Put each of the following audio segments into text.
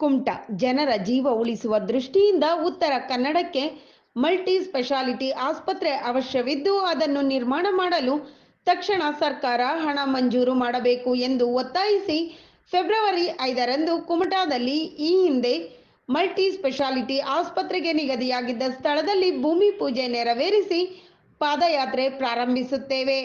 ಕುಮಟಾ. ಜನರ ಜೀವ ಉಳಿಸುವ ದೃಷ್ಟಿಯಿಂದ ಉತ್ತರ ಕನ್ನಡಕ್ಕೆ ಮಲ್ಟಿ ಸ್ಪೆಷಾಲಿಟಿ ಆಸ್ಪತ್ರೆ ಅವಶ್ಯವಿದ್ದು ಅದನ್ನು ನಿರ್ಮಾಣ ಮಾಡಲು ತಕ್ಷಣ ಸರ್ಕಾರ ಹಣ ಮಂಜೂರು ಮಾಡಬೇಕು ಎಂದು ಒತ್ತಾಯಿಸಿ ಫೆಬ್ರವರಿ ಐದರಂದು ಕುಮಟಾದಲ್ಲಿ ಈ ಹಿಂದೆ ಮಲ್ಟಿ ಸ್ಪೆಷಾಲಿಟಿ ಆಸ್ಪತ್ರೆಗೆ ನಿಗದಿಯಾಗಿದ್ದ ಸ್ಥಳದಲ್ಲಿ ಭೂಮಿ ಪೂಜೆ ನೆರವೇರಿಸಿ ಪಾದಯಾತ್ರೆ ಪ್ರಾರಂಭಿಸುತ್ತೇವೆ.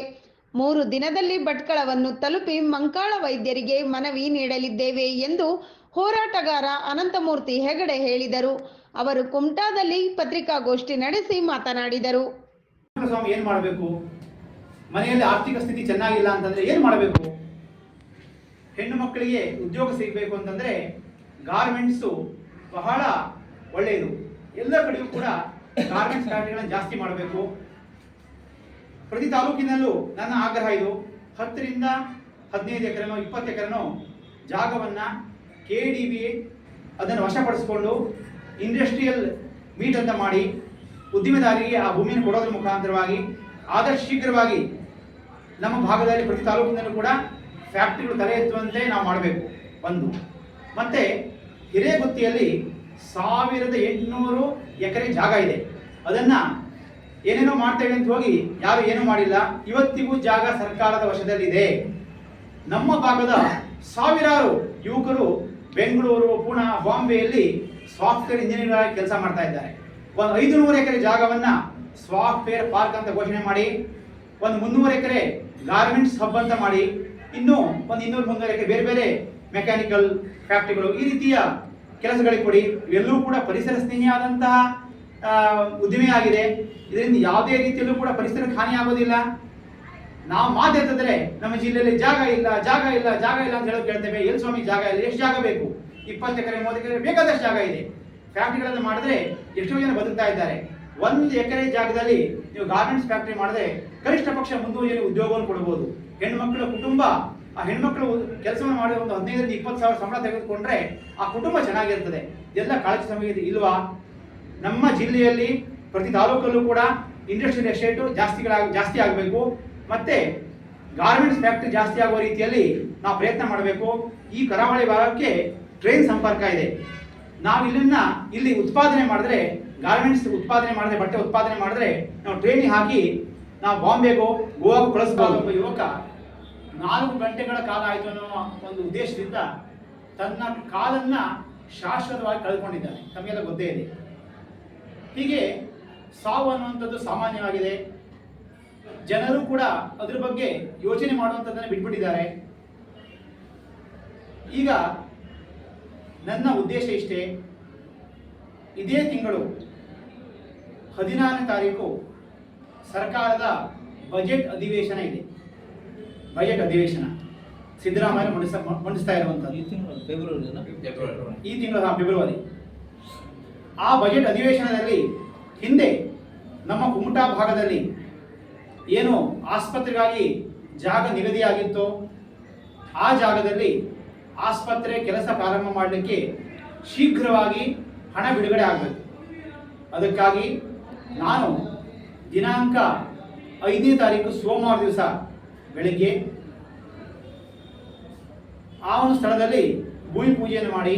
ಮೂರು ದಿನದಲ್ಲಿ ಭಟ್ಕಳವನ್ನು ತಲುಪಿ ಮಂಕಾಳ ವೈದ್ಯರಿಗೆ ಮನವಿ ನೀಡಲಿದ್ದೇವೆ ಎಂದು ಹೋರಾಟಗಾರ ಅನಂತಮೂರ್ತಿ ಹೆಗಡೆ ಹೇಳಿದರು. ಅವರು ಕುಮಟಾದಲ್ಲಿ ಪತ್ರಿಕಾಗೋಷ್ಠಿ ನಡೆಸಿ ಮಾತನಾಡಿದರು. ಸ್ವಾಮಿ, ಏನು ಮಾಡಬೇಕು? ಮನೆಯಲ್ಲಿ ಆರ್ಥಿಕ ಸ್ಥಿತಿ ಚೆನ್ನಾಗಿಲ್ಲ ಅಂತಂದ್ರೆ ಏನು ಮಾಡಬೇಕು? ಹೆಣ್ಣು ಮಕ್ಕಳಿಗೆ ಉದ್ಯೋಗ ಸಿಗಬೇಕು ಅಂತಂದ್ರೆ ಗಾರ್ಮೆಂಟ್ಸು ಬಹಳ ಒಳ್ಳೆಯದು ಎಲ್ಲ ಕಡೆಯೂ ಕೂಡ ಗಾರ್ಮೆಂಟ್ಸ್ ಫ್ಯಾಕ್ಟ್ರಿಗಳನ್ನ ಜಾಸ್ತಿ ಮಾಡಬೇಕು. ಪ್ರತಿ ತಾಲೂಕಿನಲ್ಲೂ ನನ್ನ ಆಗ್ರಹ ಇದು. ಹತ್ತರಿಂದ ಹದಿನೈದು ಎಕರೆನೋ ಇಪ್ಪತ್ತು ಎಕರೆನೋ ಜಾಗವನ್ನ ಕೆ ಡಿ ಬಿ ಅದನ್ನು ವಶಪಡಿಸಿಕೊಂಡು ಇಂಡಸ್ಟ್ರಿಯಲ್ ಮೀಟ್ ಅಂತ ಮಾಡಿ ಉದ್ದಿಮೆದಾರರಿಗೆ ಆ ಭೂಮಿಯನ್ನು ಕೊಡೋದ್ರ ಮುಖಾಂತರವಾಗಿ ಆದಷ್ಟು ಶೀಘ್ರವಾಗಿ ನಮ್ಮ ಭಾಗದಲ್ಲಿ ಪ್ರತಿ ತಾಲೂಕಿನಲ್ಲೂ ಕೂಡ ಫ್ಯಾಕ್ಟ್ರಿಗಳು ತಲೆ ಎತ್ತುವಂತೆ ನಾವು ಮಾಡಬೇಕು. ಒಂದು. ಮತ್ತೆ ಹಿರೇಗುತ್ತಿಯಲ್ಲಿ ಸಾವಿರದ ಎಂಟುನೂರು ಎಕರೆ ಜಾಗ ಇದೆ. ಅದನ್ನ ಏನೇನೋ ಮಾಡ್ತೇವೆ ಅಂತ ಹೋಗಿ ಯಾರು ಏನೂ ಮಾಡಿಲ್ಲ. ಇವತ್ತಿಗೂ ಜಾಗ ಸರ್ಕಾರದ ವಶದಲ್ಲಿದೆ. ನಮ್ಮ ಭಾಗದ ಸಾವಿರಾರು ಯುವಕರು ಬೆಂಗಳೂರು, ಪುಣೆ, ಬಾಂಬೆಯಲ್ಲಿ ಸಾಫ್ಟ್ವೇರ್ ಇಂಜಿನಿಯರ್ ಆಗಿ ಕೆಲಸ ಮಾಡ್ತಾ ಇದ್ದಾರೆ. ಒಂದು ಐದು ನೂರು ಎಕರೆ ಜಾಗವನ್ನ ಸಾಫ್ಟ್ವೇರ್ ಪಾರ್ಕ್ ಅಂತ ಘೋಷಣೆ ಮಾಡಿ, ಒಂದು ಮುನ್ನೂರು ಎಕರೆ ಗಾರ್ಮೆಂಟ್ಸ್ ಹಬ್ ಅಂತ ಮಾಡಿ, ಇನ್ನು ಒಂದು ಇನ್ನೂರು ಮುನ್ನೂರು ಎಕರೆ ಬೇರೆ ಬೇರೆ ಮೆಕ್ಯಾನಿಕಲ್ ಫ್ಯಾಕ್ಟ್ರಿಗಳು ಈ ರೀತಿಯ ಕೆಲಸಗಳಿಗೆ ಕೊಡಿ. ಇವೆಲ್ಲವೂ ಕೂಡ ಪರಿಸರ ಸ್ನೇಹಿಯಾದಂತಹ ಉದ್ದಿಮೆ ಆಗಿದೆ ಇದರಿಂದ ಯಾವುದೇ ರೀತಿಯಲ್ಲೂ ಕೂಡ ಪರಿಸರಕ್ಕೆ ಹಾನಿ ಆಗೋದಿಲ್ಲ ನಾವು ಮಾತಾಡ್ತಿದ್ರೆ ನಮ್ಮ ಜಿಲ್ಲೆಯಲ್ಲಿ ಜಾಗ ಇಲ್ಲ ಜಾಗ ಇಲ್ಲ ಜಾಗ ಇಲ್ಲ ಅಂತ ಹೇಳೋದು ಕೇಳ್ತೇವೆ ಎಲ್ಲಿ ಸ್ವಾಮಿ ಜಾಗ ಇಲ್ಲ, ಎಷ್ಟು ಜಾಗ ಬೇಕು? ಇಪ್ಪತ್ತು ಎಕರೆ, ಮೂವತ್ತು ಎಕರೆ ಬೇಕಾದಷ್ಟು ಜಾಗ ಇದೆ. ಫ್ಯಾಕ್ಟ್ರಿಗಳನ್ನು ಮಾಡಿದ್ರೆ ಎಷ್ಟೋ ಜನ ಬದುಕ್ತಾ ಇದ್ದಾರೆ. ಒಂದು ಎಕರೆ ಜಾಗದಲ್ಲಿ ನೀವು ಗಾರ್ಮೆಂಟ್ಸ್ ಫ್ಯಾಕ್ಟ್ರಿ ಮಾಡಿದ್ರೆ ಕನಿಷ್ಠ ಪಕ್ಷ ಮುಂದುವರಿಯಲ್ಲಿ ಉದ್ಯೋಗವನ್ನು ಕೊಡಬಹುದು ಹೆಣ್ಮಕ್ಳ ಕುಟುಂಬ, ಆ ಹೆಣ್ಮಕ್ಳು ಕೆಲಸವನ್ನು ಮಾಡಿ ಒಂದು ಹದಿನೈದರಿಂದ ಇಪ್ಪತ್ತು ಸಾವಿರ ಸಂಬಳ ತೆಗೆದುಕೊಂಡ್ರೆ ಆ ಕುಟುಂಬ ಚೆನ್ನಾಗಿರ್ತದೆ. ಎಲ್ಲ ಕಾಳಜಿ ಸಮಯ ಇಲ್ವಾ? ನಮ್ಮ ಜಿಲ್ಲೆಯಲ್ಲಿ ಪ್ರತಿ ತಾಲೂಕಲ್ಲೂ ಕೂಡ ಇಂಡಸ್ಟ್ರಿಯಲ್ ಎಸ್ಟೇಟು ಜಾಸ್ತಿಗಳಾಗ, ಜಾಸ್ತಿ ಆಗಬೇಕು. ಮತ್ತೆ ಗಾರ್ಮೆಂಟ್ಸ್ ಫ್ಯಾಕ್ಟ್ರಿ ಜಾಸ್ತಿ ಆಗುವ ರೀತಿಯಲ್ಲಿ ನಾವು ಪ್ರಯತ್ನ ಮಾಡಬೇಕು. ಈ ಕರಾವಳಿ ಭಾಗಕ್ಕೆ ಟ್ರೈನ್ ಸಂಪರ್ಕ ಇದೆ. ನಾವು ಇಲ್ಲಿನ ಇಲ್ಲಿ ಉತ್ಪಾದನೆ ಮಾಡಿದ್ರೆ, ಗಾರ್ಮೆಂಟ್ಸ್ ಉತ್ಪಾದನೆ ಮಾಡಿದ್ರೆ, ಬಟ್ಟೆ ಉತ್ಪಾದನೆ ಮಾಡಿದ್ರೆ ನಾವು ಟ್ರೈನಿಗೆ ಹಾಕಿ ನಾವು ಬಾಂಬೆಗೋ ಗೋವಾಗೂ ಕಳಿಸ್ಬೋದು. ಒಬ್ಬ ಯುವಕ, ನಾಲ್ಕು ಗಂಟೆಗಳ ಕಾಲ ಆಯಿತು ಅನ್ನೋ ಒಂದು ಉದ್ದೇಶದಿಂದ ತನ್ನ ಕಾಲನ್ನ ಶಾಶ್ವತವಾಗಿ ಕಳ್ಕೊಂಡಿದ್ದಾನೆ ತಮಗೆಲ್ಲ ಗೊತ್ತೇ ಇದೆ. ಹೀಗೆ ಸಾವು ಅನ್ನುವಂಥದ್ದು ಸಾಮಾನ್ಯವಾಗಿದೆ. ಜನರು ಕೂಡ ಅದ್ರ ಬಗ್ಗೆ ಯೋಚನೆ ಮಾಡುವಂಥದ್ದನ್ನು ಬಿಟ್ಬಿಟ್ಟಿದ್ದಾರೆ. ಈಗ ನನ್ನ ಉದ್ದೇಶ ಇಷ್ಟೇ ಇದೇ ತಿಂಗಳು ಹದಿನಾರನೇ ತಾರೀಕು ಸರ್ಕಾರದ ಬಜೆಟ್ ಅಧಿವೇಶನ ಇದೆ. ಬಜೆಟ್ ಅಧಿವೇಶನ. ಸಿದ್ದರಾಮಯ್ಯ ಮಂಡಿಸ ಮಂಡಿಸ್ತಾ ಇರುವಂಥದ್ದು ಈ ತಿಂಗಳು ಫೆಬ್ರವರಿ. ಈ ತಿಂಗಳ ಫೆಬ್ರವರಿ. ಆ ಬಜೆಟ್ ಅಧಿವೇಶನದಲ್ಲಿ ಹಿಂದೆ ನಮ್ಮ ಕುಮಟಾ ಭಾಗದಲ್ಲಿ ಏನು ಆಸ್ಪತ್ರೆಗಾಗಿ ಜಾಗ ನಿಗದಿಯಾಗಿತ್ತು ಆ ಜಾಗದಲ್ಲಿ ಆಸ್ಪತ್ರೆ ಕೆಲಸ ಪ್ರಾರಂಭ ಮಾಡಲಿಕ್ಕೆ ಶೀಘ್ರವಾಗಿ ಹಣ ಬಿಡುಗಡೆ ಆಗಬೇಕು. ಅದಕ್ಕಾಗಿ ನಾನು ದಿನಾಂಕ ಐದನೇ ತಾರೀಕು ಸೋಮವಾರ ದಿವಸ ಬೆಳಿಗ್ಗೆ ಆ ಒಂದು ಸ್ಥಳದಲ್ಲಿ ಭೂಮಿ ಪೂಜೆಯನ್ನು ಮಾಡಿ,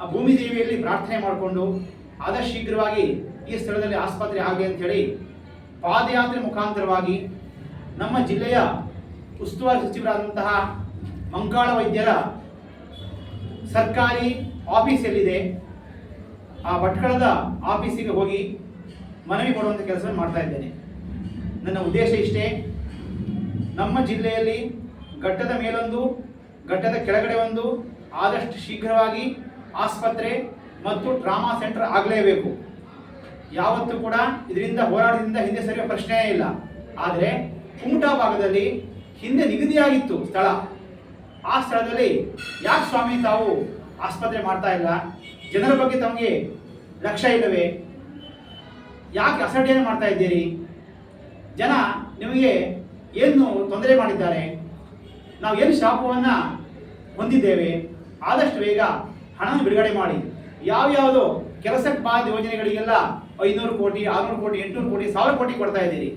ಆ ಭೂಮಿ ದೇವಿಯಲ್ಲಿ ಪ್ರಾರ್ಥನೆ ಮಾಡಿಕೊಂಡು ಆದಷ್ಟು ಶೀಘ್ರವಾಗಿ ಈ ಸ್ಥಳದಲ್ಲಿ ಆಸ್ಪತ್ರೆ ಆಗಲಿ ಹೇಳಿ ಪಾದಯಾತ್ರೆ ಮುಖಾಂತರವಾಗಿ ನಮ್ಮ ಜಿಲ್ಲೆಯ ಉಸ್ತುವಾರಿ ಸಚಿವರಾದಂತಹ ಮಂಕಾಳ ವೈದ್ಯರ ಸರ್ಕಾರಿ ಆಫೀಸ್ ಎಲ್ಲಿದೆ ಆ ಭಟ್ಕಳದ ಆಫೀಸಿಗೆ ಹೋಗಿ ಮನವಿ ಮಾಡುವಂಥ ಕೆಲಸವನ್ನು ಮಾಡ್ತಾ ಇದ್ದೇನೆ. ನನ್ನ ಉದ್ದೇಶ ಇಷ್ಟೇ, ನಮ್ಮ ಜಿಲ್ಲೆಯಲ್ಲಿ ಘಟ್ಟದ ಮೇಲೊಂದು, ಘಟ್ಟದ ಕೆಳಗಡೆ ಒಂದು, ಆದಷ್ಟು ಶೀಘ್ರವಾಗಿ ಆಸ್ಪತ್ರೆ ಮತ್ತು ಟ್ರಾಮಾ ಸೆಂಟರ್ ಆಗಲೇಬೇಕು. ಯಾವತ್ತೂ ಕೂಡ ಇದರಿಂದ ಹೋರಾಟದಿಂದ ಹಿಂದೆ ಸರಿಯುವ ಪ್ರಶ್ನೆಯೇ ಇಲ್ಲ. ಆದರೆ ಕುಮಟಾ ಭಾಗದಲ್ಲಿ ಹಿಂದೆ ನಿಗದಿಯಾಗಿತ್ತು ಸ್ಥಳ. ಆ ಸ್ಥಳದಲ್ಲಿ ಯಾಕೆ ಸ್ವಾಮಿ ತಾವು ಆಸ್ಪತ್ರೆ ಮಾಡ್ತಾ ಇಲ್ಲ? ಜನರ ಬಗ್ಗೆ ತಮಗೆ ಲಕ್ಷ ಇಲ್ಲವೇ? ಯಾಕೆ ಅಸಡ್ಡೆಯನ್ನು ಮಾಡ್ತಾ ಇದ್ದೀರಿ? ಜನ ನಿಮಗೆ ಏನು ತೊಂದರೆ ಮಾಡಿದ್ದಾರೆ? ನಾವು ಏನು ಶಾಪವನ್ನು ಹೊಂದಿದ್ದೇವೆ? ಆದಷ್ಟು ಬೇಗ ಹಣವನ್ನು ಬಿಡುಗಡೆ ಮಾಡಿ. ಯಾವ್ಯಾವುದೋ ಕೆಲಸಕ್ಕೆ ಬಾದ ಯೋಜನೆಗಳಿಗೆಲ್ಲ ಐನೂರು ಕೋಟಿ, ಆರುನೂರು ಕೋಟಿ, ಎಂಟುನೂರು ಕೋಟಿ, ಸಾವಿರ ಕೋಟಿ ಕೊಡ್ತಾ ಇದ್ದೀರಿ.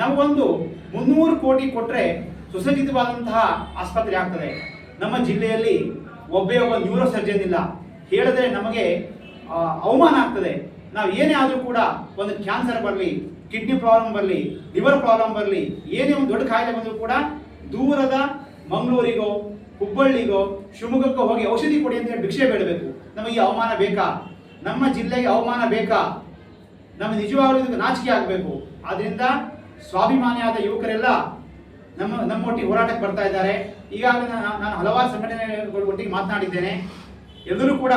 ನಮಗೊಂದು ಮುನ್ನೂರು ಕೋಟಿ ಕೊಟ್ಟರೆ ಸುಸಜ್ಜಿತವಾದಂತಹ ಆಸ್ಪತ್ರೆ ಆಗ್ತದೆ. ನಮ್ಮ ಜಿಲ್ಲೆಯಲ್ಲಿ ಒಬ್ಬೇ ಒಬ್ಬ ನ್ಯೂರೋ ಸರ್ಜನ್ ಇಲ್ಲ. ಹೇಳಿದ್ರೆ ನಮಗೆ ಅವಮಾನ ಆಗ್ತದೆ. ನಾವು ಏನೇ ಆದರೂ ಕೂಡ ಒಂದು ಕ್ಯಾನ್ಸರ್ ಬರಲಿ, ಕಿಡ್ನಿ ಪ್ರಾಬ್ಲಮ್ ಬರಲಿ, ಲಿವರ್ ಪ್ರಾಬ್ಲಮ್ ಬರಲಿ, ಏನೇ ಒಂದು ದೊಡ್ಡ ಕಾಯಿಲೆ ಬಂದರೂ ಕೂಡ ದೂರದ ಮಂಗಳೂರಿಗೋ ಹುಬ್ಬಳ್ಳಿಗೋ ಶಿವಮೊಗ್ಗಕ್ಕೋ ಹೋಗಿ ಔಷಧಿ ಕೊಡಿ ಅಂತ ಭಿಕ್ಷೆ ಬೇಡಬೇಕು. ನಮಗೆ ಅವಮಾನ ಬೇಕಾ? ನಮ್ಮ ಜಿಲ್ಲೆಗೆ ಅವಮಾನ ಬೇಕಾ? ನಮ್ಮ ನಿಜವಾಗಲೂ ಇದಕ್ಕೆ ನಾಚಿಕೆ ಆಗಬೇಕು. ಆದ್ರಿಂದ ಸ್ವಾಭಿಮಾನಿಯಾದ ಯುವಕರೆಲ್ಲ ನಮ್ಮ ನಮ್ಮೊಟ್ಟಿಗೆ ಹೋರಾಟಕ್ಕೆ ಬರ್ತಾ ಇದ್ದಾರೆ. ಈಗಾಗಲೇ ನಾನು ಹಲವಾರು ಸಂಘಟನೆಗಳ ಒಟ್ಟಿಗೆ ಮಾತನಾಡಿದ್ದೇನೆ. ಎಲ್ಲರೂ ಕೂಡ